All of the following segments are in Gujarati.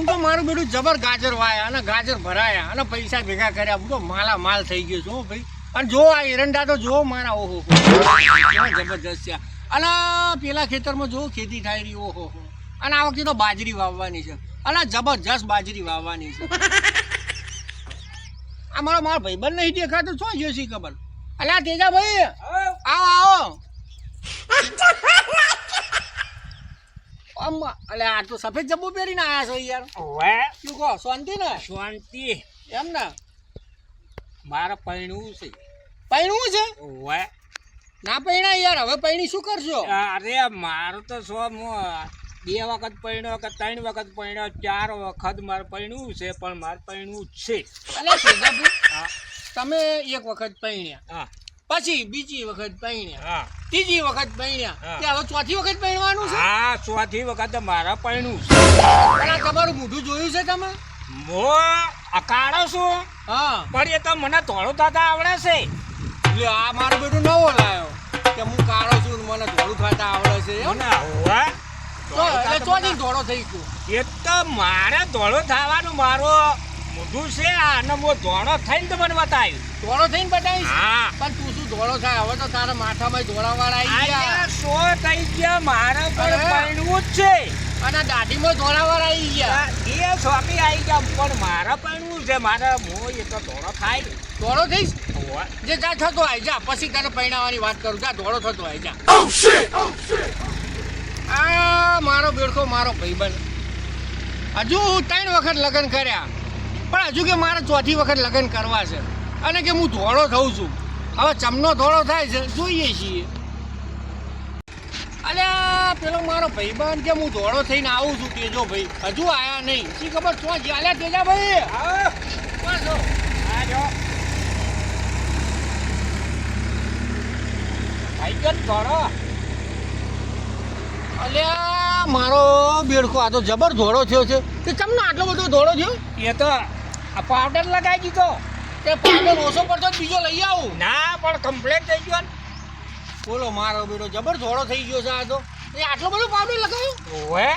હું તો મારું બેટું જબર ગાજર વાયા અને ગાજર ભરાયા અને પૈસા ભેગા કર્યા. હું તો માલા માલ થઈ ગયો છું ભાઈ. અને જો આ એરંડા તો જો મારા, ઓહો જબરજસ્ત છે. અને પેલા ખેતરમાં જો ખેતી થાય રહી, ઓહો અને આ વખતે તો બાજરી વાવવાની છે. અને જબરજસ્ત બાજરી વાવવાની છે. આ મારો મારો ભાઈબંધ નહીં દેખાતો, શું જોશી ખબર? અલ્યા તેજા ભાઈ આવો આવો. આમ અલે આ તો સફેદ જબ્બુ પહેરીને આયા છો યાર? ઓવે. શું કહો શાંતિ ને? શાંતિ. એમ ને? મારે પૈણું છે. પૈણું છે? ઓવે. ના પૈણા યાર હવે પૈણી શું કરશો? અરે મારું તો મો બે વખત પૈણ્યો કે ત્રણ વખત પૈણ્યો ચાર વખત મારે પૈણું છે પણ મારે પૈણું જ છે. અલે તમે એક વખત પૈણ્યા. હા. પછી બીજી વખત પૈણ્યા હા. ત્રીજી વખત પૈણ્યા કે તે હવે ચોથી વખત પૈણવાનું છે? હા ચોથી વખત મારા પૈણું છે. પણ આ તમારું મોઢું જોયું છે તમે? મો અકાળો છું? હા. પણ એ તો મને થોડું થતા આવડે છે. એટલે આ મારો બેટું નવો લાયો કે હું કાળો છું ને મને થોડું થતા આવડે છે એમ? મને ઓવે તો એટલે ચોથી ધોળો થઈ ગયો. એ તો મારે ધોળો થવાનું મારો. મોઢું છે આ અને મો ધોળો થઈને તો મને બતાવ્યું. ધોળો થઈને બતાવીશ? હા. પણ તું શું ધોળો થાય હવે તો તારા માથામાં ધોળા વાળા આવી ગયા. સો થઈ ગયા મારે પણ અરે. જ છે. અને દાઢીમાં ધોળા વાળા આવી ગયા એ સોપી આવી ગયા પણ મારે પૈણવું છે મારે મો એ તો ધોળો થાય. ધોળો થઈશ? જે જા થતો આવી જા પછી તને પૈણાવાની વાત કરું. જા ધોળો થતો આવી જા. આ મારો બેડકો મારો ભાઈબંધ. હજુ ત્રણ વખત લગ્ન કર્યા. પણ હજુ કે મારે ચોથી વખત લગ્ન કરવા છે. અને કે હું ધોળો થઉં છું. હવે ચમનો ધોળો થાય છે જોઈએ છીએ. અલ્યા પેલો મારો ભાઈબંધ કે હું ધોળો થઈને આવું છું તેજો ભાઈ. હજુ આયા નહીં. શી ખબર છો જ્યાં તેજા ભાઈ? અલ્યા મારો બેડકો આ તો જબર ધોળો થયો છે. તે તમને આટલો બધો ધોળો થયો? એ તો આ પાવડર લગાવી દીધો. તે પાવડર ઓછો પડતો બીજો લઈ આવું. ના પણ કમ્પ્લેટ થઈ ગયો બોલો મારો બેડો જબર ધોળો થઈ ગયો છે આ તો. એ આટલો બધો પાવડર લગાવ્યો ઓહે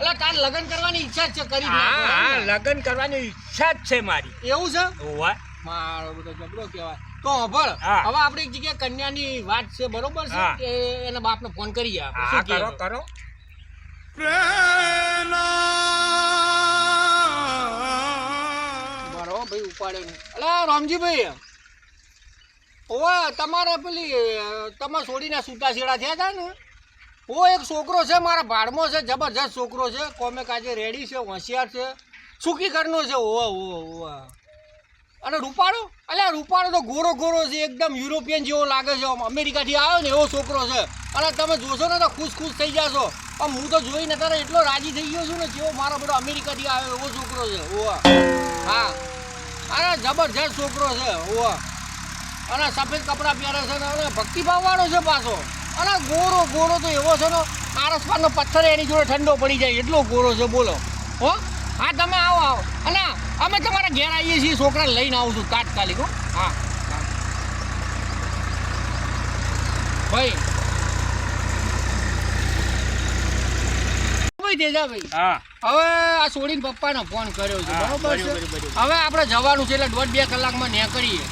એટલે તાર લગ્ન કરવાની ઈચ્છા જ છે કરી હા હા લગ્ન કરવાની ઈચ્છા જ છે મારી. એવું છે? ઓહે મારો બધો જબરો કહેવાય. તો હંભળ હવે આપણે એક જગ્યાએ કન્યાની વાત છે બરોબર છે? કે એના બાપને ફોન કરીએ આપણે. હા શું કરો કરો. બરાબર ભાઈ ઉપાડે નહીં અલા, રામજીભાઈ, ઓવે, તમારે પેલી તમે છોડીને સૂતા છેડા થયા હતા ને? ઓ એક છોકરો છે, મારા ભાડમાં છે, જબરજસ્ત છોકરો છે. કોમે કાજે રેડી છે, હોશિયાર છે. સુખી ઘરનો છે? ઓવા ઓવા ઓવા. અને રૂપાળો? અલ્યા રૂપાળો તો ગોરો ગોરો છે, એકદમ યુરોપિયન જેવો લાગે છે. અમેરિકાથી આવ્યો ને એવો છોકરો છે. અને તમે જોશો ને તો ખુશ ખુશ થઈ જશો. આમ હું તો જોઈને તારે એટલો રાજી થઈ ગયો છું ને, જેવો મારો બધો અમેરિકાથી આવ્યો એવો છોકરો છે. ઓવા. હા. અરે જબરજસ્ત છોકરો છે ઓવા અને સફેદ કપડાં પહેરે છે ને અને ભક્તિભાવવાળો છે પાછો. અને ગોરો ગોરો તો એવો છે ને આરસપારનો પથ્થર એની જોડે ઠંડો પડી જાય, એટલો ગોરો છે, બોલો. હો? હા, તમે આવો આવો. અને અમે તમારા ઘેર આવીએ છીએ, છોકરાને લઈને આવું છું, તાત્કાલિક, હા. હા. ભાઈ ભાઈ. તેજાભાઈ હા. હવે આ છોડીને પપ્પાનો ફોન કર્યો છે. બરોબર છે? હવે આપણે જવાનું છે એટલે દોઢ બે કલાકમાં નીકળીએ.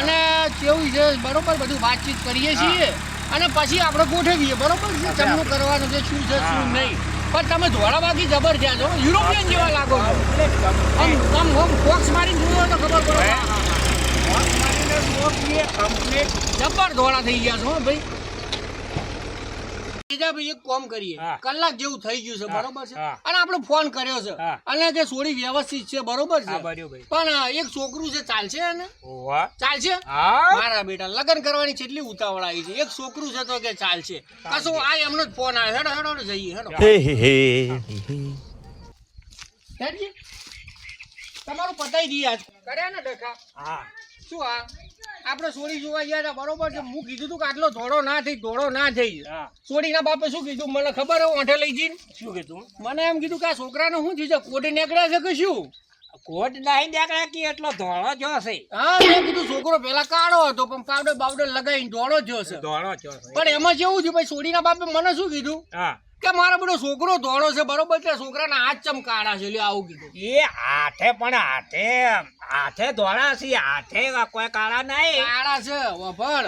અને કેવું છે બરોબર બધું વાતચીત કરીએ છીએ. અને પછી આપણે ગોઠવીએ બરોબર છે? ચમનું કરવાનું છે શું છે શું નહીં. પણ તમે ધોળાબાકી જબર થયા છો યુરોપિયન જેવા લાગો છો. આમ આમ ફોક્સ મારીને જોયો તો ખબર પડે. જબર ધોળા થઈ ગયા છો હો ભાઈ. બીજા એક કોમ કરીએ. કલાક જેવું થઈ ગયું છે બરોબર છે? અને આપણે ફોન કર્યો છે. અને કે સોડી વ્યવસ્થિત છે બરોબર છે? પણ એક છોકરું છે ચાલશે એને? ચાલશે? મારા બેટા લગ્ન કરવાની કેટલી ઉતાવળ આવી છે. એક છોકરું છે તો કે ચાલશે. કશું આ એમનો જ ફોન આવ્યો. હેડો હેડો જઈએ હેડો. તમારું પતાઈ દઈએ આજ. કર્યા ને ડખા? હા. શું આ? આપણે સોરી જોવા ગયા હતા બરોબર છે? હું કીધું તું કે આટલો ધોળો ના થઈ ધોળો ના થઈ. હા. સોડીના બાપે શું કીધું? મને ખબર હે ઓંઠે લઈ જઈને. શું કીધું? મને એમ કીધું કે આ છોકરાને શું થયું છે? કોટ નીકળ્યા છે કે શું? કોટ નહીં નીકળ્યા કે એટલો ધોળો જો છે. હા મેં કીધું છોકરો પેલા કાળો હતો પણ પાવડર બાવડર લગાવીને ધોળો જ છે. ધોળો જો છે. પણ એમાં જેવું છે ભાઈ સોડીના બાપે મને શું કીધું? હા. કે મારો બધો છોકરો ધોળો છે બરોબર છે? છોકરાના હાથ ચમ કાળા છે? લ્યો આવું કીધું. એ હાથે પણ હાથે હાથે ધોળા છે હાથે કોઈ કાળા નહીં. કાળા છે વફળ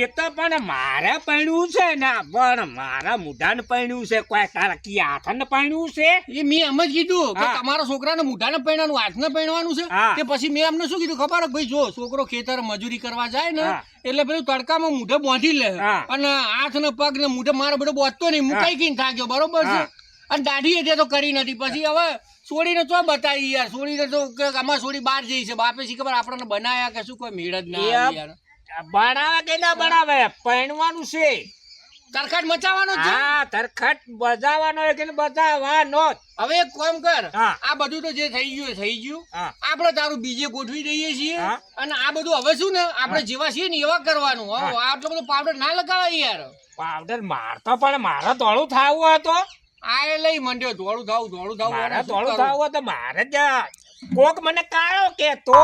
એ તો પણ મારે પૈણું છે ને પણ મારા મુઢાને પૈણું છે. કોઈ તારા કી હાથને પૈણું છે? એ મેં એમ જ કીધું કે. તમારા છોકરાને મુઢાને પૈણાનું હાથને પૈણવાનું છે? કે પછી મેં એમને શું કીધું? ખબર ભાઈ જો છોકરો ખેતર મજૂરી કરવા જાય ને. એટલે પેલું તડકામાં મૂઢે બાંધી લે. અને હાથ ને પગ ને મૂઢે મારો બધો બોધતો નહીં મુકાઈ કઈ થાક્યો બરોબર છે? અને દાઢી એટલે તો કરી નથી. પછી હવે છોડીને તો બતાવી યાર. છોડીને તો આમાં છોડી બહાર જઈ છે. બાપે શી ખબર આપણને બનાયા કે શું કોઈ મેળ જ ના એ બનાવે કે ના બનાવે? પહેણવાનું છે. તરખાટ મચાવવાનો છે? હા તરખટ બજાવવાનો કે ને બજાવવાનો હવે એક કામ કર. આ બધું તો જે થઈ ગયું થઈ ગયું. આપણે તારું બીજે ગોઠવી દઈએ છીએ અને આ બધું હવે શું ને? આપણે જેવા છીએ ને એવા કરવાનું. હવે આટલો બધો પાવડર ના લગાવાય યાર. પાવડર મારતો પણ મારે ધોળું થાવું હતો આ એ લઈ મંડ્યો ધોળું થાવું ધોળું થાવું. ધોળું થાવું તો મારે જ કોક મને કાળો કે તો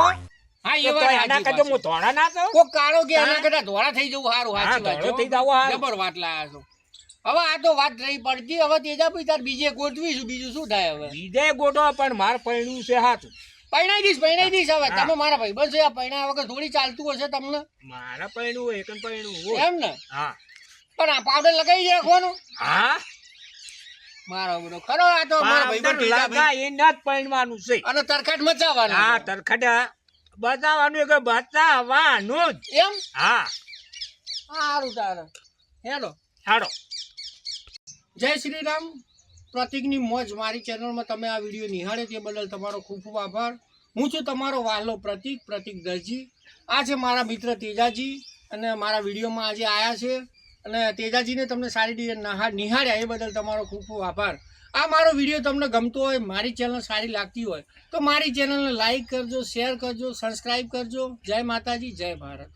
હા એ વાત એના કરતા હું ધોળા ના થઉં કોક કાળો કે એના કરતા ધોળા થઈ જવું સારું સાચી વાત થઈ જવું જબર વાત લાયા છો. હવે આ તો વાત રહી પડતી હવે તેજા ભાઈ તાર બીજે ગોઠવીશું બીજું શું થાય હવે? બીજે ગોટો પણ માર પૈણું છે હાથ પૈણાઈ દઈશ પૈણાઈ દઈશ હવે. તમે મારા ભાઈ બસ આ પૈણા વગર થોડી ચાલતું હશે તમને? મારા પૈણું એકન પૈણું એમ ને? હા. પણ આ પાવડર લગાવી રાખવાનો? હા? મારો બધો ખરો આ તો મારા ભાઈ પાવડર એ લગાઈને જ પૈણવાનું છે. અને તરખટ મચાવવાનું હા તરખડા બતાવવાનું કે બતાવવાનું જ. એમ? હા. સારું તારે. હેલો હાડો. જય શ્રી રામ પ્રતિકની મોજ મારી ચેનલમાં તમે આ વીડિયો નિહાળે તે બદલ તમારો ખૂબ ખૂબ આભાર. હું છું તમારો વાહલો પ્રતિક પ્રતિક દરજી. આ છે મારા મિત્ર તેજાજી અને મારા વિડીયોમાં આજે આવ્યા છે. અને તેજાજીને તમને સારી રીતે નહા- નિહાળ્યા એ બદલ તમારો ખૂબ ખૂબ આભાર. આ મારો વીડિયો તમને ગમતો હોય, મારી ચેનલ સારી લાગતી હોય, તો મારી ચેનલને લાઈક કરજો શેર કરજો સબસ્ક્રાઈબ કરજો. જય માતાજી, જય ભારત.